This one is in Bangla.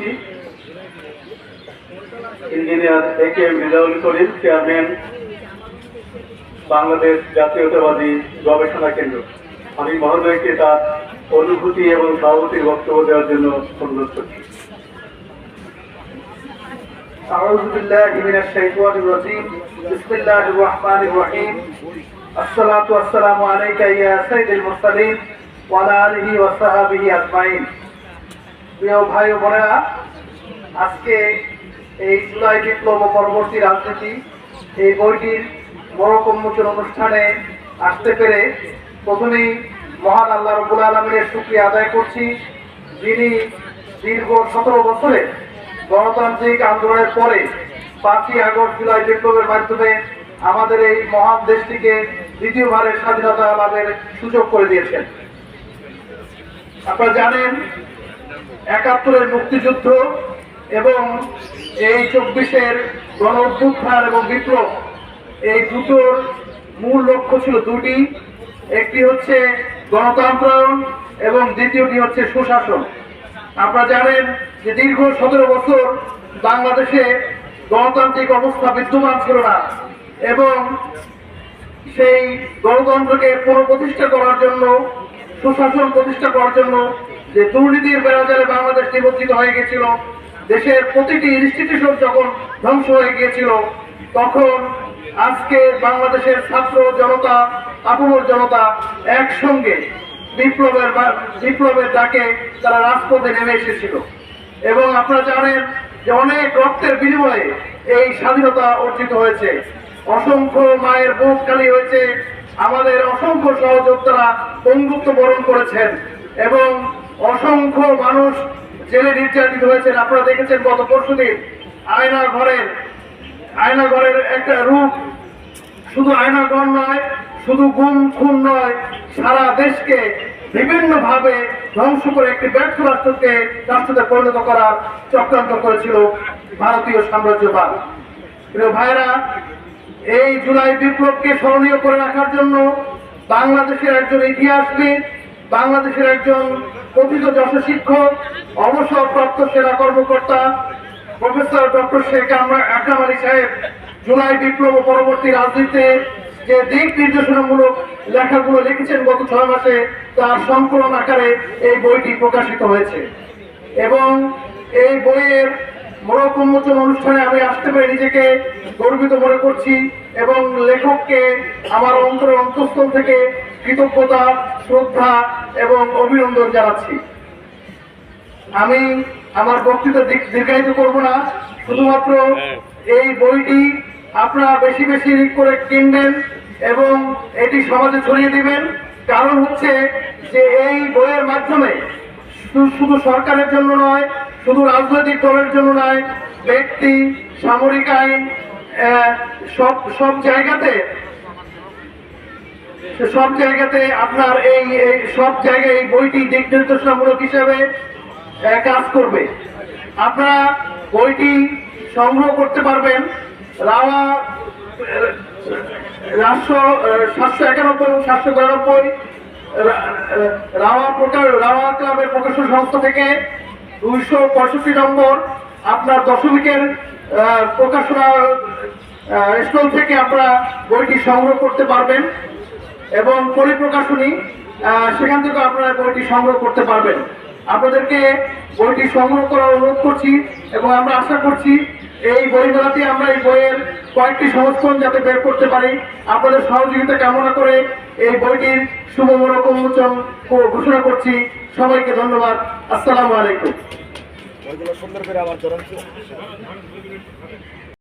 করছি engineer A K M Rezaul Karim chairman Bangladesh জাতীয়তাবাদী গবেষণা কেন্দ্র আমি মহোদয়কে তার অনুভূতি এবং সভাপতির বক্তব্য দেওয়ার জন্য অনুরোধ করছি أعوذ بالله من الشيطان الرجيم بسم الله الرحمن الرحيم الصلاة والسلام عليك يا سيد المرسلين وعلى آله وصحبه أجمعين প্রিয় ভাই বোনেরা, আজকে এই জুলাই বিপ্লব পরবর্তী রাজনীতি এই বইটির মরক উন্মোচন অনুষ্ঠানে আসতে পেরে প্রথমেই মহান আল্লাহ রবুল আলমের শুক্রিয়া আদায় করছি, যিনি দীর্ঘ সতেরো বছরে গণতান্ত্রিক আন্দোলনের পরে পাঁচই আগস্ট জুলাই বিপ্লবের মাধ্যমে আমাদের এই মহান দেশটিকে দ্বিতীয়বারের স্বাধীনতা লাভের সুযোগ করে দিয়েছেন। আপনারা জানেন একাত্তরের মুক্তিযুদ্ধ এবং এই চব্বিশের গণ অভ্যুত্থান এবং বিপ্লব, এই দুটোর মূল লক্ষ্য ছিল দুটি। একটি হচ্ছে গণতন্ত্রায়ন এবং দ্বিতীয়টি হচ্ছে সুশাসন। আপনারা জানেন যে দীর্ঘ সতেরো বছর বাংলাদেশে গণতান্ত্রিক অবস্থা বিদ্যমান ছিল না এবং সেই গণতন্ত্রকে পুনঃপ্রতিষ্ঠা করার জন্য, সুশাসন প্রতিষ্ঠা করার জন্য যে দুর্নীতির বেড়াজালে বাংলাদেশ নিবজ্জিত হয়ে গেছিল দেশের প্রতিটি ইনস্টিটিউশন যখন ধ্বংস হয়ে গিয়েছিল, তখন আজকে বাংলাদেশের ছাত্র জনতা আপুর জনতা একসঙ্গে বিপ্লবের বিপ্লবের ডাকে তারা রাজপথে নেমে এসেছিল। এবং আপনারা জানেন যে অনেক রক্তের বিনিময়ে এই স্বাধীনতা অর্জিত হয়েছে। অসংখ্য মায়ের বুক হয়েছে। আমাদের অসংখ্য সহযোদ্ধারা বন্ধুত্ব বরণ করেছেন। এবং অসংখ্য মানুষ জেলে নির্যাতিত হয়েছেন। আপনারা দেখেছেন গত পরশুদিন আয়না ঘরের আয়না ঘরের একটা রূপ। শুধু আয়নাগর নয়, শুধু গুম, খুন নয়, সারা দেশকে বিভিন্ন ভাবে ধ্বংস করে একটি ব্যর্থ রাষ্ট্রকে রাষ্ট্রতে পরিণত করার চক্রান্ত করেছিল ভারতীয় সাম্রাজ্যবাদ। প্রিয় ভাইরা এই জুলাই বিপ্লবকে স্মরণীয় করে রাখার জন্য বাংলাদেশের একজন ইতিহাসবিদ বাংলাদেশের একজন কথিত যশ শিক্ষক, অবসরপ্রাপ্ত সেনা কর্মকর্তা, প্রফেসর ডক্টর শেখ আমরা- আকরাম আলী সাহেব, জুলাই বিপ্লব পরবর্তী রাজনীতিতে যে দিক নির্দেশনামূলক লেখাগুলো লিখেছেন গত ছয় মাসে, তার সংকলন আকারে এই বইটি প্রকাশিত হয়েছে। এবং এই বইয়ের মোড়ক উন্মোচন অনুষ্ঠানে আমি আসতে পেরে নিজেকে গর্বিত মনে করছি এবং লেখককে আমার অন্তরের অন্তঃস্থল থেকে কৃতজ্ঞতা শ্রদ্ধা এবং অভিনন্দন জানাচ্ছি। আমি আমার বক্তৃতা দীর্ঘায়িত করব না। শুধুমাত্র এই বইটি আপনারা বেশি বেশি করে কিনবেন এবং এটি সমাজে ছড়িয়ে দিবেন। কারণ হচ্ছে যে এই বইয়ের মাধ্যমে শুধু সরকারের জন্য নয় শুধু রাজনৈতিক দলের জন্য নয় ব্যক্তি সামরিক আইন সব সব জায়গাতে সব জায়গাতে আপনার এই সব জায়গায় এই বইটি দিক নির্দেশনামূলক হিসাবে কাজ করবে। আপনারা বইটি সংগ্রহ করতে পারবেন। রাওয়া রাষ্ট্র সাতশো একানব্বই এবং সাতশো বিরানব্বই রাওয়া প্রকাশ, রাওয়া ক্লাবের প্রকাশন সংস্থা থেকে দুইশো পঁয়ষট্টি নম্বর আপনার দশমিকের প্রকাশনা স্টল থেকে আপনারা বইটি সংগ্রহ করতে পারবেন। এবং পরিপ্রকাশনী সেখান থেকে আপনারা বইটি সংগ্রহ করতে পারবেন। আপনাদেরকে বইটি সংগ্রহ করার অনুরোধ করছি এবং আমরা আশা করছি এই বই মেলাতে আমরা এই বইয়ের কয়েকটি সংস্করণ যাতে বের করতে পারি। আপনাদের সহযোগিতা কামনা করে এই বইটির শুভ শুভমূলক উন্মোচন ঘোষণা করছি। সবাইকে ধন্যবাদ। আসসালামু আলাইকুম। সুন্দর করে আবার